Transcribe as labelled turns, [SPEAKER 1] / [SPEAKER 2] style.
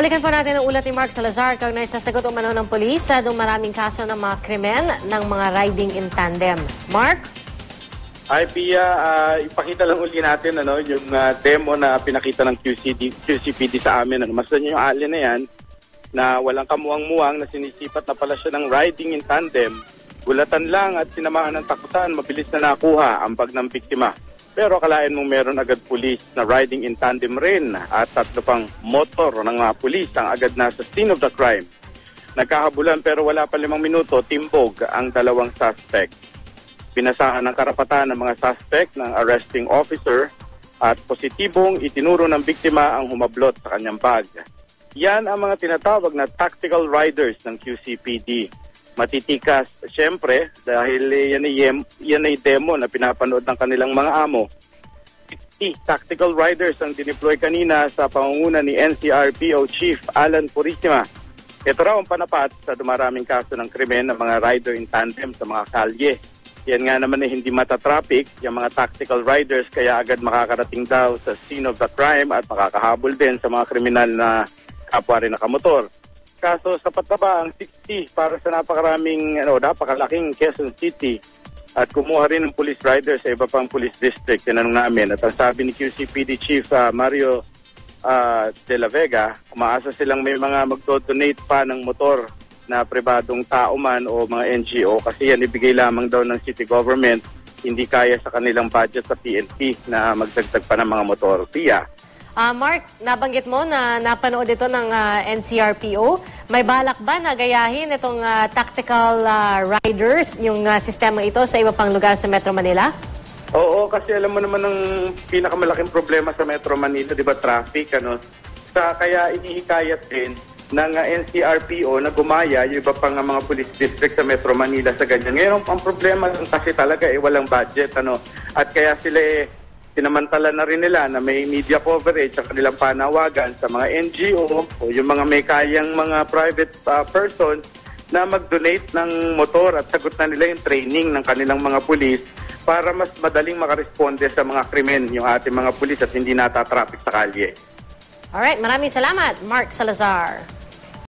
[SPEAKER 1] Balikan po natin ang ulat ni Mark Salazar kag naisasagot umano ng polis sa maraming kaso ng mga krimen ng mga riding in tandem. Mark?
[SPEAKER 2] Hi Pia, Ah, ipakita lang uli natin ano, yung ah, demo na pinakita ng QCD, QCPD sa amin. Ano, Masdan niyo yung alien na yan na walang kamuang-muang na sinisipat na pala siya ng riding in tandem. Gulatan lang at sinamahan ng takutan, mabilis na nakuha ang bag ng biktima. Pero akalain mong meron agad pulis na riding in tandem rin at tatlo pang motor ng mga pulis ang agad nasa scene of the crime. Nagkahabulan pero wala pa limang minuto, timbog ang dalawang suspect. Pinasahan ng karapatan ng mga suspect ng arresting officer at positibong itinuro ng biktima ang humablot sa kanyang bag. Yan ang mga tinatawag na tactical riders ng QCPD. Matitikas, siyempre, dahil yan ay, yan ay demo na pinapanood ng kanilang mga amo. 50 tactical riders ang dineploy kanina sa pangunguna ni NCRPO Chief Alan Purisima. Ito raw ang panapat sa dumaraming kaso ng krimen ng mga rider in tandem sa mga kalye. Yan nga naman ay hindi mata-traffic, yung mga tactical riders kaya agad makakarating daw sa scene of the crime at makakahabol din sa mga kriminal na kapwa rin nakamotor. Kaso sapat na ba ang 60 para sa napakaraming, ano, napakalaking Quezon City at kumuha rin ng police rider sa iba pang police district. Tinanong namin at ang sabi ni QCPD Chief ah, Mario ah, de la Vega, umaasa silang may mga magdo-donate pa ng motor na pribadong tao man o mga NGO kasi yan ibigay lamang daw ng city government hindi kaya sa kanilang budget sa PNP na magdagdag pa ng mga motor. Pia.
[SPEAKER 1] Ah, Mark, nabanggit mo na napanood ito ng ah, NCRPO. May balak ba na gayahin itong ah, tactical ah, riders, yung ah, sistema ito sa iba pang lugar sa Metro Manila?
[SPEAKER 2] Oo, kasi alam mo naman ang pinakamalaking problema sa Metro Manila, 'di ba, traffic ano. Sa kaya inihikayat din ng uh, NCRPO na gumaya yung iba pang uh, mga police district sa Metro Manila sa ganyan. Ngayon, ang problema kasi talaga eh walang budget ano. At kaya sila eh sinamantala na rin nila na may media coverage sa kanilang panawagan sa mga NGO o yung mga may kayang mga private uh, persons na mag-donate ng motor at sagot na nila yung training ng kanilang mga pulis para mas madaling makaresponde sa mga krimen yung ating mga pulis at hindi natatraffic sa kalye.
[SPEAKER 1] Alright, maraming salamat, Mark Salazar.